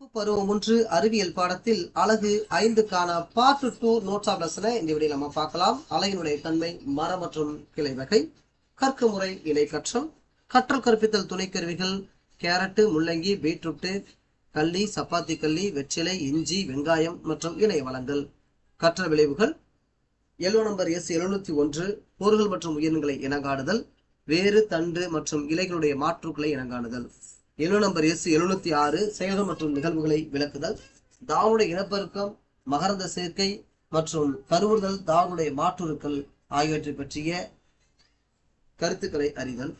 பருவம் ஒன்று அறிவியல் பாடத்தில் அழகு ஐந்துக்கான பார்ட் டூ நோட்ஸ் ஆஃப் லெசனை இந்த வீடியோ நம்ம பார்க்கலாம். அழகினுடைய தன்மை மரம் மற்றும் கிளை வகை கற்க முறை இணை கற்றல் கற்றல் கற்பித்தல் துணைக்கருவிகள் கேரட்டு முள்ளங்கி பீட்ரூட்டு கள்ளி சப்பாத்தி கள்ளி வெற்றிலை இஞ்சி வெங்காயம் மற்றும் இணை வளங்கள். கற்றல் விளைவுகள் எல்லோ நம்பர் எஸ் எழுநூத்தி ஒன்று பொருள்கள் மற்றும் உயிரினங்களை இணங்காடுதல் வேறு தண்டு மற்றும் இலைகளுடைய மாற்றுக்களை இனங்காணுதல் ஏழு நம்பர் எஸ் எழுநூத்தி ஆறு செயல்கள் மற்றும் நிகழ்வுகளை விளக்குதல். தாவனுடைய இனப்பெருக்கம் மகரந்த சேர்க்கை மற்றும் கருவுறுதல் தாவனுடைய மாற்றுருக்கள் ஆகியவற்றை பற்றிய கருத்துக்களை அறிதல்.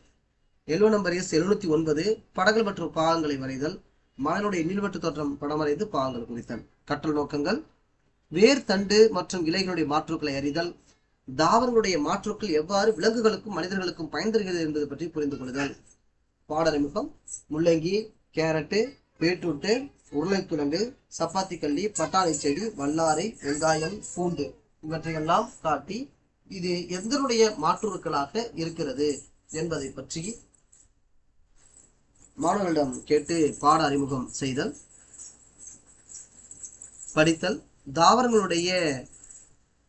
எழுவ நம்பர் எஸ் எழுநூத்தி ஒன்பது படங்கள் மற்றும் பாகங்களை வரைதல். மகனுடைய நீள்வட்டு தோற்றம் படம் வரைந்து பாகங்கள் குறித்தல். கற்றல் நோக்கங்கள். வேர் தண்டு மற்றும் இலைகளுடைய மாற்றுக்களை அறிதல். தாவரங்களுடைய மாற்றுக்கள் எவ்வாறு விலங்குகளுக்கும் மனிதர்களுக்கும் பயன் தருகிறது என்பது பற்றி புரிந்து கொள்ளுதல். பாடறிமுகம் முள்ளங்கி கேரட்டு பீட்ரூட்டு உருளைக்கிழங்கு சப்பாத்தி கள்ளி பட்டாணி செடி வல்லாரை வெங்காயம் பூண்டு இவற்றையெல்லாம் காட்டி இது எந்தனுடைய மாற்றுருக்களாக இருக்கிறது என்பதை பற்றி மாணவர்களிடம் கேட்டு பாட அறிமுகம் செய்தல் படித்தல் தாவரங்களுடைய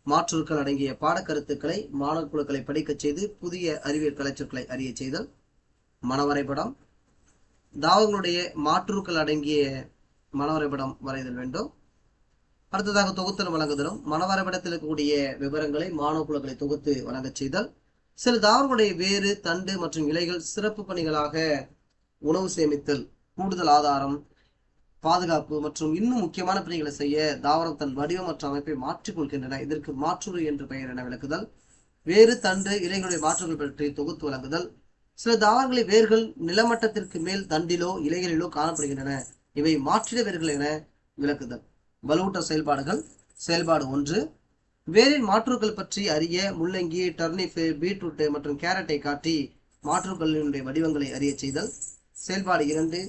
மாற்றுக்கள் அடங்கிய பாடக்கருத்துக்களை மாணவர் குழுக்களை படிக்கச் செய்து புதிய அறிவியல் கலைச்சொற்களை அறிய செய்தல் மனவரைபடம். தாவரங்களுடைய மாற்றுக்கள் அடங்கிய மனவரைபடம் வரைதல் வேண்டும். அடுத்ததாக தொகுத்தல் வழங்குதலும் மனவரைபடத்தில் இருக்கக்கூடிய விவரங்களை மாணவ குழுக்களை தொகுத்து வழங்கச் செய்தல். சில தாவர்களுடைய வேறு தண்டு மற்றும் இலைகள் சிறப்பு பணிகளாக உணவு சேமித்தல் கூடுதல் ஆதாரம் பாதுகாப்பு மற்றும் இன்னும் முக்கியமான பணிகளை செய்ய தாவரம் தன் வடிவம் மற்றும் அமைப்பை மாற்றிக் கொள்கின்றன. இதற்கு மாற்றுரு என்று பெயர் என விளக்குதல். வேறு தண்டு இலைகளுடைய மாற்றுகள் பற்றி தொகுத்து வழங்குதல். சில தாவரங்களை வேர்கள் நிலமட்டத்திற்கு மேல் தண்டிலோ இலைகளிலோ காணப்படுகின்றன. இவை மாற்றிட வேர்கள் என விளக்குதல். வலுவூட்ட செயல்பாடுகள். செயல்பாடு ஒன்று வேரின் மாற்றுகள் பற்றி அறிய முள்ளங்கி டர்னிப்பு பீட்ரூட்டு மற்றும் கேரட்டை காட்டி மாற்றுகளினுடைய வடிவங்களை அறிய செய்தல். செயல்பாடு இரண்டு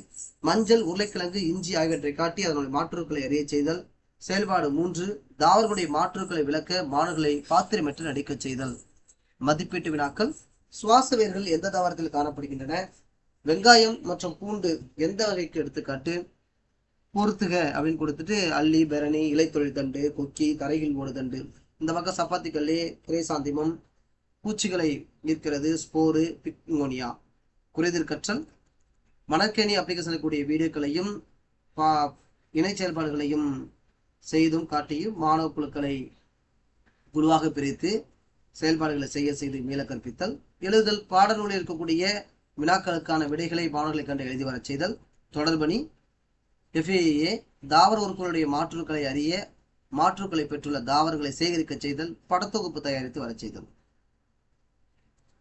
மஞ்சள் உருளைக்கிழங்கு இஞ்சி ஆகியவற்றை காட்டி அதனுடைய மாற்றுக்களை அறிய செய்தல். செயல்பாடு மூன்று தாவர்களுடைய மாற்றுக்களை விளக்க மாணவர்களை பாத்திரமற்று நடிக்கச் செய்தல். மதிப்பீட்டு வினாக்கள். சுவாச வேர்கள் எந்த தாவரத்தில் காணப்படுகின்றன? வெங்காயம் மற்றும் பூண்டு எந்த வகைக்கு எடுத்துக்காட்டு? பொறுத்துக அப்படின்னு கொடுத்துட்டு அள்ளி பெரணி இலைத்தொழில் தண்டு கொக்கி தரையில் மூடு தண்டு. இந்த பக்கம் சப்பாத்தி கல்லி கிரேசாந்திமம் பூச்சிகளை ஈர்க்கிறது ஸ்போரு பிக்மோனியா. குறைதல் கற்றல். மணக்கேணி அப்ளிகேஷனில் கூடிய வீடியோக்களையும் பா இணை செயல்பாடுகளையும் செய்தும் காட்டியும் மாணவ குழுக்களை குழுவாக பிரித்து செயல்பாடுகளை செய்ய செய்து மீள கற்பித்தல் எழுதுதல் பாடநூலில் இருக்கக்கூடிய வினாக்களுக்கான விடைகளை மாணவர்களை கண்டு எழுதி வரச் செய்தல் தொடர்பணி எஃப்ஏஏ தாவர உறுப்புகளுடைய மாற்றுக்களை அறிய மாற்றுக்களை பெற்றுள்ள தாவரங்களை சேகரிக்க செய்தல் படத்தொகுப்பு தயாரித்து வரச் செய்தல்.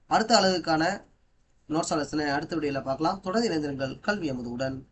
அடுத்த அளவுக்கான நோட்ஸ் ஆலோசனை அடுத்த விடையில பார்க்கலாம். தொடர்ந்து இணைந்திருங்கள். கல்வி அமுதுவுடன்.